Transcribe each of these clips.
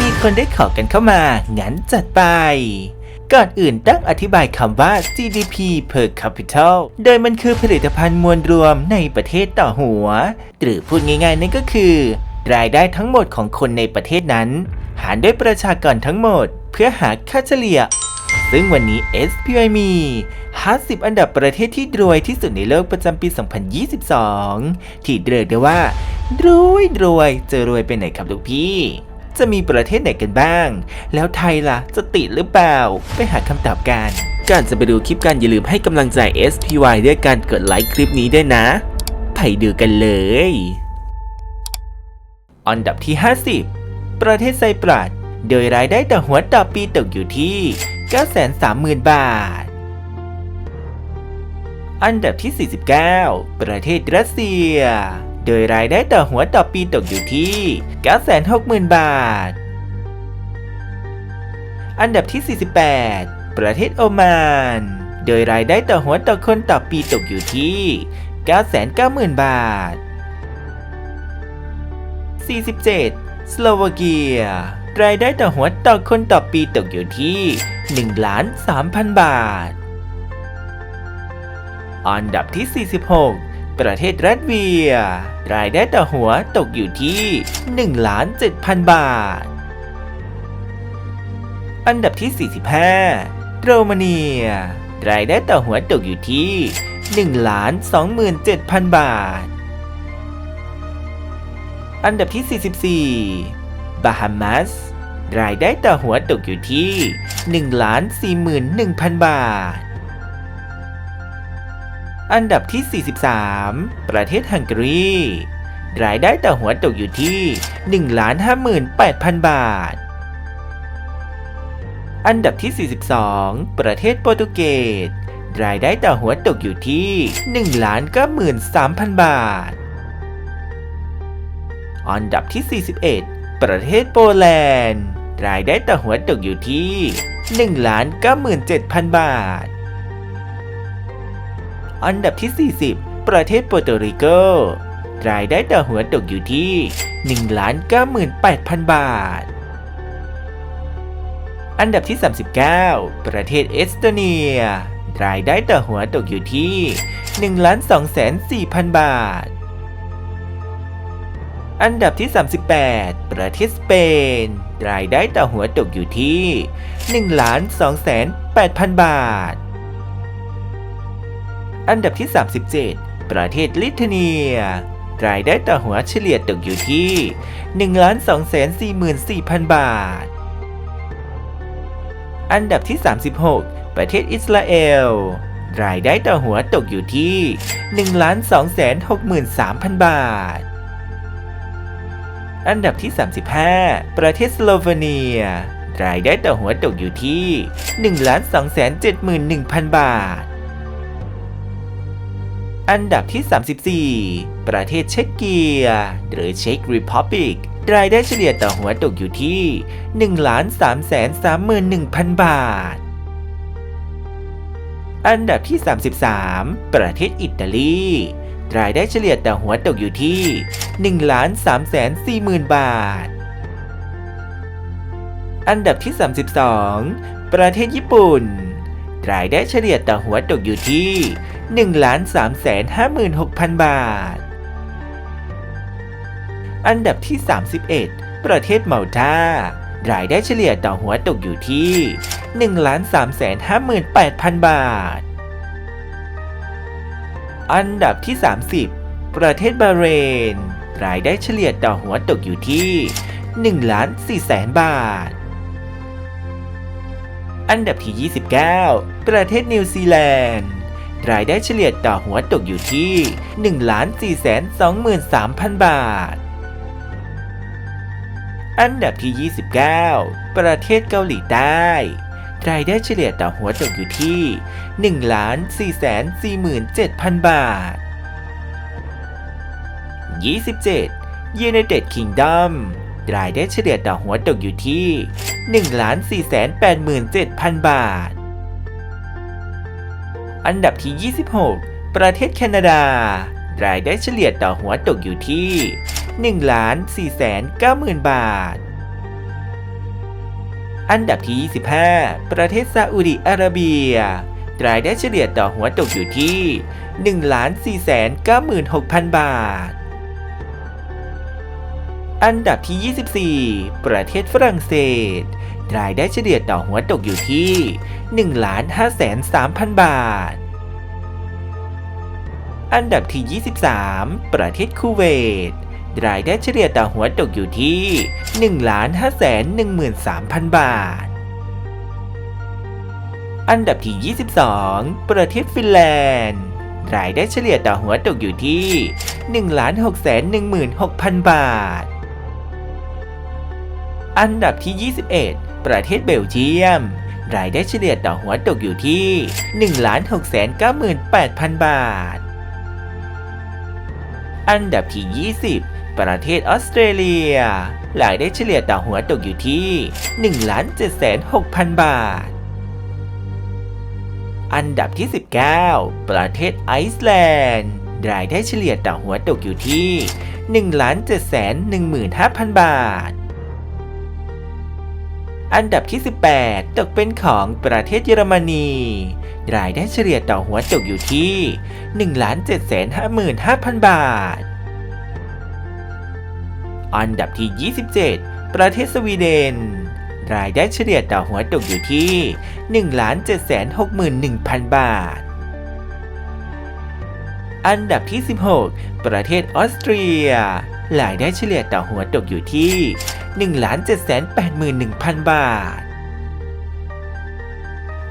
มีคนได้ขอกันเข้ามา งั้นจัดไป ก่อนอื่นต้องอธิบายคำว่า GDP per capital โดยมันคือผลิตภัณฑ์มวลรวมในประเทศต่อหัว หรือพูดง่ายๆนั่นก็คือ รายได้ทั้งหมดของคนในประเทศนั้น หารด้วยประชากรทั้งหมด เพื่อหาค่าเฉลี่ย ซึ่งวันนี้ SPI มี 50 อันดับประเทศที่รวยที่สุดในโลกประจำปี 2022 ที่เรียกได้ว่ารวยรวยจะรวยไปไหนครับลูกพี่ จะมีประเทศไหนกันบ้าง แล้วไทยล่ะ จะติดหรือเปล่า ไปหาคำตอบกัน ก่อนจะไปดูคลิปกันอย่าลืมให้กำลังใจ SPY ด้วยการกดไลค์คลิปนี้ด้วยนะ ไปดูกันเลย อันดับที่ 50 ประเทศไซปรัสโดยรายได้ต่อหัวต่อปีตกอยู่ที่ 930,000 บาท อันดับที่ 49 ประเทศรัสเซีย โดยรายได้ต่อหัวต่อปีตกอยู่ที่ 960,000 บาท อันดับที่ 48 ประเทศโอมาน โดยรายได้ต่อหัวต่อคนต่อปีตกอยู่ที่ 990,000 บาท 47 สโลวาเกีย รายได้ต่อหัวต่อคนต่อปีตกอยู่ที่1ล้าน3,000 บาท อันดับที่ 46 ประเทศรัสเวีย รายได้ต่อหัวตกอยู่ที่ 1 7,000 บาท อันดับที่ 45 โรมาเนีย รายได้ต่อหัวตกอยู่ที่ 1 27,000 บาท อันดับที่ 44 บาฮามัส รายได้ต่อหัวตกอยู่ที่ 1 41,000 บาท อันดับที่ 43 ประเทศฮังการี รายได้ต่อหัวตกอยู่ที่1ล้าน58,000 บาท อันดับที่ 42 ประเทศโปรตุเกส รายได้ต่อหัวตกอยู่ที่1ล้าน93,000 บาท อันดับที่ 41 ประเทศโปแลนด์ รายได้ต่อหัวตกอยู่ที่1ล้าน97,000 บาท อันดับที่ 40 ประเทศโปรโตริโกรายได้ต่อหัวตกอยู่ที่1ล้าน98,000 บาท อันดับที่ 39 ประเทศเอสโตเนีย รายได้ต่อหัวตกอยู่ที่1ล้าน2 4 0 0 0 บาท อันดับที่ 38 ประเทศสเปน รายได้ต่อหัวตกอยู่ที่1ล้าน2 8 0 0 0 บาท อันดับที่ 37 ประเทศลิทัวเนีย รายได้ต่อหัวเฉลี่ยตกอยู่ที่1ล้าน2 4 4 0 0 0 บาท อันดับที่ 36 ประเทศอิสราเอล รายได้ต่อหัวตกอยู่ที่1ล้าน2 6 3 0 0 0 บาท อันดับที่ 35 ประเทศสโลวีเนีย รายได้ต่อหัวตกอยู่ที่1ล้าน2 7 1 0 0 0 บาท อันดับที่ 34 ประเทศเช็กเกีย หรือเช็กริพับบิกรายได้เฉลี่ยต่อหัวตกอยู่ที่1ล้าน3 3 1 0 0 0 บาท อันดับที่ 33 ประเทศอิตาลี รายได้เฉลี่ยต่อหัวตกอยู่ที่1ล้าน3 4 0 0 0 0 บาท อันดับที่ 32 ประเทศญี่ปุ่น รายได้เฉลี่ยต่อหัวตกอยู่ที่ 1,356,000 บาท อันดับที่ 31 ประเทศเมาตารายได้เฉลี่ยต่อหัวตกอยู่ที่ 1,358,000 บาท อันดับที่ 30 ประเทศบาเรน รายได้เฉลี่ยต่อหัวตกอยู่ที่1ล้าน4แสนบาท อันดับที่ 29 ประเทศนิวซีแลนด์ รายได้เฉลี่ยต่อหัวตกอยู่ที่1ล้าน4แสน23,000 บาท อันดับที่ 29 ประเทศเกาหลีใต้ รายได้เฉลี่ยต่อหัวตกอยู่ที่1ล้าน4แสน47,000 บาท 27 United Kingdom รายได้เฉลี่ยต่อหัวตกอยู่ที่1ล้าน4แสน87,000 บาท อันดับที่ 26 ประเทศแคนาดา รายได้เฉลี่ยต่อหัวตกอยู่ที่1ล้าน4แสน9หมื่นบาท อันดับที่ 25 ประเทศซาอุดิอาระเบีย รายได้เฉลี่ยต่อหัวตกอยู่ที่1ล้าน4แสน9หมื่น6,000 บาท อันดับที่ 24 ประเทศฝรั่งเศส รายได้เฉลี่ยต่อหัวตกอยู่ที่1ล้าน5แสน3,000 บาท อันดับที่ 23 ประเทศคูเวต รายได้เฉลี่ยต่อหัวตกอยู่ที่1ล้าน5แสน13,000 บาท อันดับที่ 22 ประเทศฟินแลนด์รายได้เฉลี่ยต่อหัวตกอยู่ที่1ล้าน6แสน16,000 บาท อันดับที่ 21 ประเทศเบลเยียม รายได้เฉลี่ยต่อหัวตกอยู่ที่ 1 6 9 8 0 0 0 บาท อันดับที่ 20 ประเทศออสเตรเลีย รายได้เฉลี่ยต่อหัวตกอยู่ที่ 1 7 6 0 0 0 บาทอันดับที่ 19 ประเทศไอซ์แลนด์ รายได้เฉลี่ยต่อหัวตกอยู่ที่ 1 7 1 5 0 0 0 บาท อันดับที่ 18 ตกเป็นของประเทศเยอรมนี รายได้เฉลี่ยต่อหัวตกอยู่ที่1ล้าน7แสน55,000 บาท อันดับที่ 27 ประเทศสวีเดน รายได้เฉลี่ยต่อหัวตกอยู่ที่1ล้าน7แสน61,000 บาท อันดับที่ 16 ประเทศออสเตรียรายได้เฉลี่ยต่อหัวตกอยู่ที่1ล้าน7แสน81,000 บาท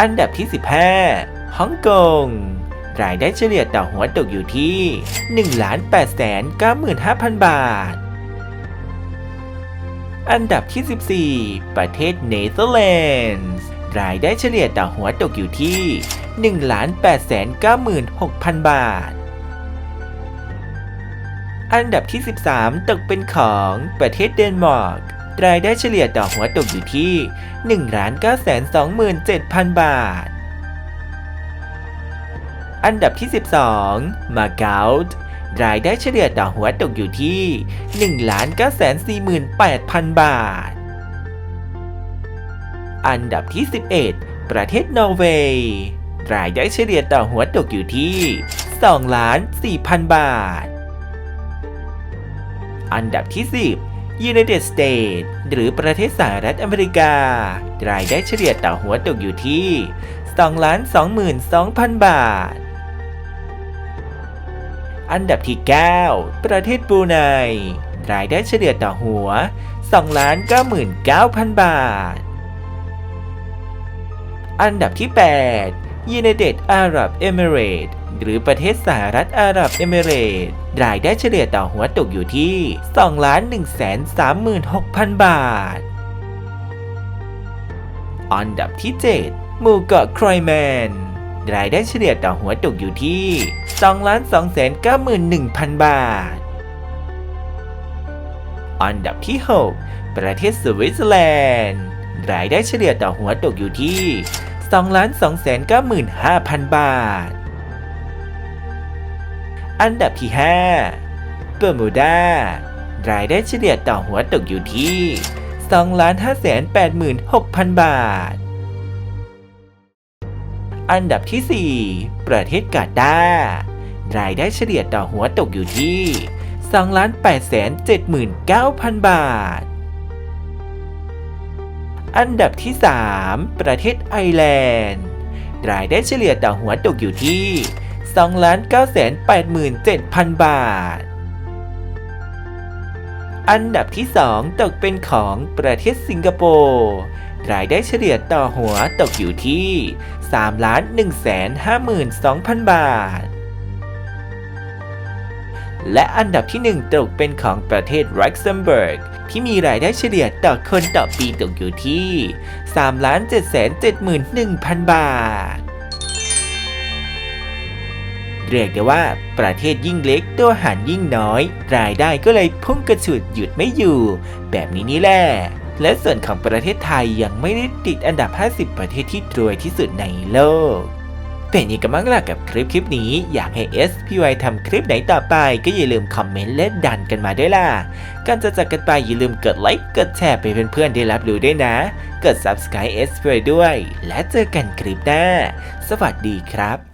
อันดับที่ 15ฮ่องกง รายได้เฉลี่ยต่อหัวตกอยู่ที่1ล้าน8แสน95,000 บาท อันดับที่ 14 ประเทศเนเธอร์แลนด์ รายได้เฉลี่ยต่อหัวตกอยู่ที่1ล้าน8แสน96,000 บาท อันดับที่ 13 ตกเป็นของประเทศเดนมาร์ก รายได้เฉลี่ยต่อหัวตกอยู่ที่1ล้าน9แสน27,000 บาท อันดับที่ 12 มาเก๊ารายได้เฉลี่ยต่อหัวตกอยู่ที่1ล้าน9แสน48,000 บาท อันดับที่ 11 ประเทศนอร์เวย์ รายได้เฉลี่ยต่อหัวตกอยู่ที่2ล้าน4,000 บาท อันดับที่ 10 United States หรือประเทศสหรัฐอเมริกา รายได้เฉลี่ยต่อหัวตกอยู่ที่2ล้าน22,000 บาท อันดับที่ 9 ประเทศบรูไน รายได้เฉลี่ยต่อหัว2ล้าน99,000 บาท อันดับที่ 8 United Arab Emirates หรือประเทศสหรัฐอาหรับเอมิเรตส์รายได้เฉลี่ยต่อหัวตกอยู่ที่2ล้าน1แสน36,000 บาท อันดับที่ 7 หมู่เกาะครอยแมน รายได้เฉลี่ยต่อหัวตกอยู่ที่2ล้าน2แสน91,000 บาท อันดับที่ 6 ประเทศสวิตเซอร์แลนด์ รายได้เฉลี่ยต่อหัวตกอยู่ที่2ล้าน2แสน95,000 บาท อันดับที่5เบอร์มูดารายได้เฉลี่ยต่อหัวตกอยู่ที่2ล้าน5แสน86,000 บาท อันดับที่ 4 ประเทศกาตาร์รายได้เฉลี่ยต่อหัวตกอยู่ที่2ล้าน8แสน79,000 บาท อันดับที่ 3 ประเทศไอร์แลนด์ รายได้เฉลี่ยต่อหัวตกอยู่ที่ 2ล้าน9แสน87,000 บาท อันดับที่ 2 ตกเป็นของประเทศสิงคโปร์รายได้เฉลี่ยต่อหัวตกอยู่ที่3ล้าน1แสน52,000 บาท และอันดับที่ 1 ตกเป็นของประเทศลักเซมเบิร์ก ที่มีรายได้เฉลี่ยต่อคนต่อปีตกอยู่ที่3ล้าน7แสน71,000 บาท เรียกได้ว่าประเทศยิ่งเล็กตัวหารยิ่งน้อย รายได้ก็เลยพุ่งกระฉูดหยุดไม่อยู่ แบบนี้นี่แหละและส่วนของประเทศไทยยังไม่ได้ติดอันดับ 50 ประเทศที่รวยที่สุดในโลก เป็นยังไงกันบ้างล่ะกับคลิปคลิปนี้ อยากให้ SPY ทำคลิปไหนต่อไป ก็อย่าลืมคอมเมนต์และดันกันมาด้วยล่ะก่อนจะจากกันไปอย่าลืมกดไลค์กดแชร์ไปเพื่อนๆได้รับรู้ด้วยนะ กด Subscribe SPY ด้วย และเจอกันคลิปหน้า สวัสดีครับ